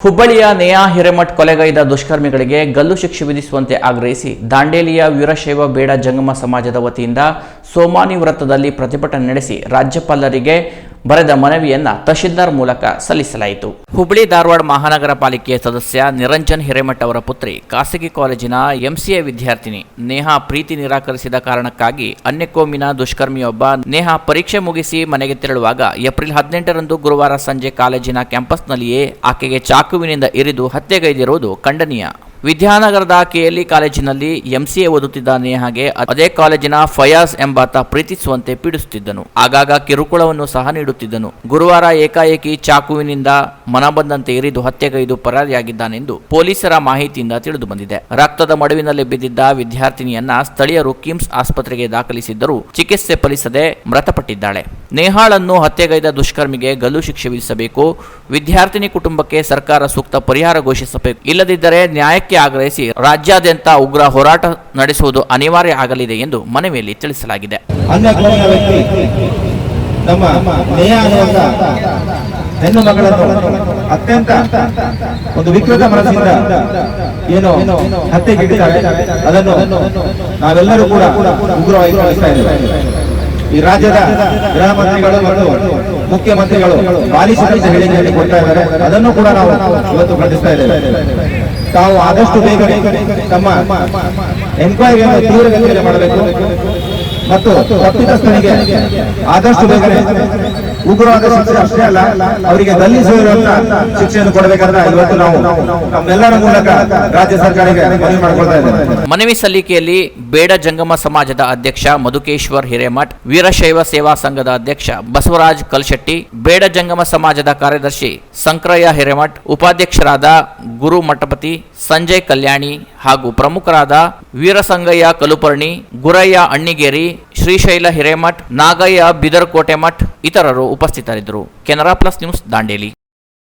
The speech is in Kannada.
ಹುಬ್ಬಳ್ಳಿಯ ನೇಯಾ ಹಿರೇಮಠ್ ಕೊಲೆಗೈದ ದುಷ್ಕರ್ಮಿಗಳಿಗೆ ಗಲ್ಲು ಶಿಕ್ಷೆ ವಿಧಿಸುವಂತೆ ಆಗ್ರಹಿಸಿ ದಾಂಡೇಲಿಯ ವೀರಶೈವ ಬೇಡ ಜಂಗಮ ಸಮಾಜದ ವತಿಯಿಂದ ಸೋಮಾನಿ ವೃತ್ತದಲ್ಲಿ ಪ್ರತಿಭಟನೆ ನಡೆಸಿ ರಾಜ್ಯಪಾಲರಿಗೆ ಬರೆದ ಮನವಿಯನ್ನ ತಹಶೀಲ್ದಾರ್ ಮೂಲಕ ಸಲ್ಲಿಸಲಾಯಿತು. ಹುಬ್ಬಳ್ಳಿ ಧಾರವಾಡ ಮಹಾನಗರ ಪಾಲಿಕೆಯ ಸದಸ್ಯ ನಿರಂಜನ್ ಹಿರೇಮಠ ಅವರ ಪುತ್ರಿ ಖಾಸಗಿ ಕಾಲೇಜಿನ ಎಂಸಿಎ ವಿದ್ಯಾರ್ಥಿನಿ ನೇಹಾ ಪ್ರೀತಿ ನಿರಾಕರಿಸಿದ ಕಾರಣಕ್ಕಾಗಿ ಅನ್ಯಕೋಮಿನ ದುಷ್ಕರ್ಮಿಯೊಬ್ಬ ನೇಹಾ ಪರೀಕ್ಷೆ ಮುಗಿಸಿ ಮನೆಗೆ ತೆರಳುವಾಗ ಏಪ್ರಿಲ್ ಹದಿನೆಂಟರಂದು ಗುರುವಾರ ಸಂಜೆ ಕಾಲೇಜಿನ ಕ್ಯಾಂಪಸ್ನಲ್ಲಿಯೇ ಆಕೆಗೆ ಚಾಕುವಿನಿಂದ ಇರಿದು ಹತ್ಯೆಗೈದಿರುವುದು ಖಂಡನೀಯ. ವಿದ್ಯಾನಗರದ ಕೆಎಲ್ಇ ಕಾಲೇಜಿನಲ್ಲಿ ಎಂಸಿಎ ಓದುತ್ತಿದ್ದ ಹಾಗೆ ಅದೇ ಕಾಲೇಜಿನ ಫಯಾಜ್ ಎಂಬಾತ ಪ್ರೀತಿಸುವಂತೆ ಪೀಡಿಸುತ್ತಿದ್ದನು. ಆಗಾಗ ಕಿರುಕುಳವನ್ನು ಸಹ ನೀಡುತ್ತಿದ್ದನು. ಗುರುವಾರ ಏಕಾಏಕಿ ಚಾಕುವಿನಿಂದ ಮನಬಂದಂತೆ ಇರಿದು ಹತ್ಯೆಗೈದು ಪರಾರಿಯಾಗಿದ್ದಾನೆಂದು ಪೊಲೀಸರ ಮಾಹಿತಿಯಿಂದ ತಿಳಿದು ಬಂದಿದೆ ರಕ್ತದ ಮಡುವಿನಲ್ಲಿ ಬಿದ್ದಿದ್ದ ವಿದ್ಯಾರ್ಥಿನಿಯನ್ನ ಸ್ಥಳೀಯರು ಕಿಮ್ಸ್ ಆಸ್ಪತ್ರೆಗೆ ದಾಖಲಿಸಿದ್ದರೂ ಚಿಕಿತ್ಸೆ ಫಲಿಸದೆ ಮೃತಪಟ್ಟಿದ್ದಾಳೆ. ನೇಹಾಳನ್ನು ಹತ್ಯೆಗೈದ ದುಷ್ಕರ್ಮಿಗೆ ಗಲ್ಲು ಶಿಕ್ಷೆ ವಿಧಿಸಬೇಕು. ವಿದ್ಯಾರ್ಥಿನಿ ಕುಟುಂಬಕ್ಕೆ ಸರ್ಕಾರ ಸೂಕ್ತ ಪರಿಹಾರ ಘೋಷಿಸಬೇಕು. ಇಲ್ಲದಿದ್ದರೆ ನ್ಯಾಯಕ್ಕೆ ಆಗ್ರಹಿಸಿ ರಾಜ್ಯಾದ್ಯಂತ ಉಗ್ರ ಹೋರಾಟ ನಡೆಸುವುದು ಅನಿವಾರ್ಯ ಆಗಲಿದೆ ಎಂದು ಮನವಿಯಲ್ಲಿ ತಿಳಿಸಲಾಗಿದೆ. ಹೆಣ್ಣು ಮಗಳನ್ನು ಅತ್ಯಂತ ಒಂದು ವಿಕೃತ ಮನಸ್ಸಿಂದ ಏನು ಅದನ್ನು ನಾವೆಲ್ಲರೂ ಕೂಡ ಉಗ್ರವಾಗಿ ಈ ರಾಜ್ಯದ ಗೃಹ ಮಂತ್ರಿಗಳು ಮತ್ತು ಮುಖ್ಯಮಂತ್ರಿಗಳು ಬಾಲಿಸಿದ ಹೇಳಿಕೆಯಲ್ಲಿ ಕೊಡ್ತಾ ಇದ್ದಾರೆ. ಅದನ್ನು ಕೂಡ ನಾವು ಇವತ್ತು ಖಂಡಿಸ್ತಾ ಇದ್ದೇವೆ. ತಾವು ಆದಷ್ಟು ಬೇಗನೆ ತಮ್ಮ ಎನ್ಕ್ವೈರಿಯನ್ನು ತೀವ್ರಗತಿಯಲ್ಲಿ ಮಾಡಬೇಕು. ಮತ್ತು ತಪ್ಪಿತಸ್ಥರಿಗೆ ಆದಷ್ಟು ಬೇಗನೆ ಉಗ್ರವಾದ ಶಿಕ್ಷೆ ಅಷ್ಟೇ ಅಲ್ಲ, ಅವರಿಗೆ ದಲ್ಲಿಸಿರುವಂತ ಶಿಕ್ಷೆಯನ್ನು ಕೊಡಬೇಕಂತ ಇವತ್ತು ನಾವು ನಮ್ಮೆಲ್ಲರ ಮೂಲಕ ರಾಜ್ಯ ಸರ್ಕಾರಕ್ಕೆ ಮನವಿ ಮಾಡಿಕೊಳ್ತಾ ಇದ್ದೇವೆ. ಮನವಿ ಸಲ್ಲಿಕೆಯಲ್ಲಿ ಬೇಡ ಜಂಗಮ ಸಮಾಜದ ಅಧ್ಯಕ್ಷ ಮಧುಕೇಶ್ವರ್ ಹಿರೇಮಠ್, ವೀರಶೈವ ಸೇವಾ ಸಂಘದ ಅಧ್ಯಕ್ಷ ಬಸವರಾಜ್ ಕಲ್ಶೆಟ್ಟಿ, ಬೇಡ ಜಂಗಮ ಸಮಾಜದ ಕಾರ್ಯದರ್ಶಿ ಸಂಕ್ರಯ್ಯ ಹಿರೇಮಠ್, ಉಪಾಧ್ಯಕ್ಷರಾದ ಗುರು ಮಠಪತಿ ಸಂಜಯ್ ಕಲ್ಯಾಣಿ ಹಾಗೂ ಪ್ರಮುಖರಾದ ವೀರಸಂಗಯ್ಯ ಕಲುಪರ್ಣಿ, ಗುರಯ್ಯ ಅಣ್ಣಿಗೇರಿ, ಶ್ರೀಶೈಲ ಹಿರೇಮಠ್, ನಾಗಯ್ಯ ಬಿದರ್ಕೋಟೆ ಮಠ್ ಇತರರು ಉಪಸ್ಥಿತರಿದ್ದರು. Canara plus news Dandeli.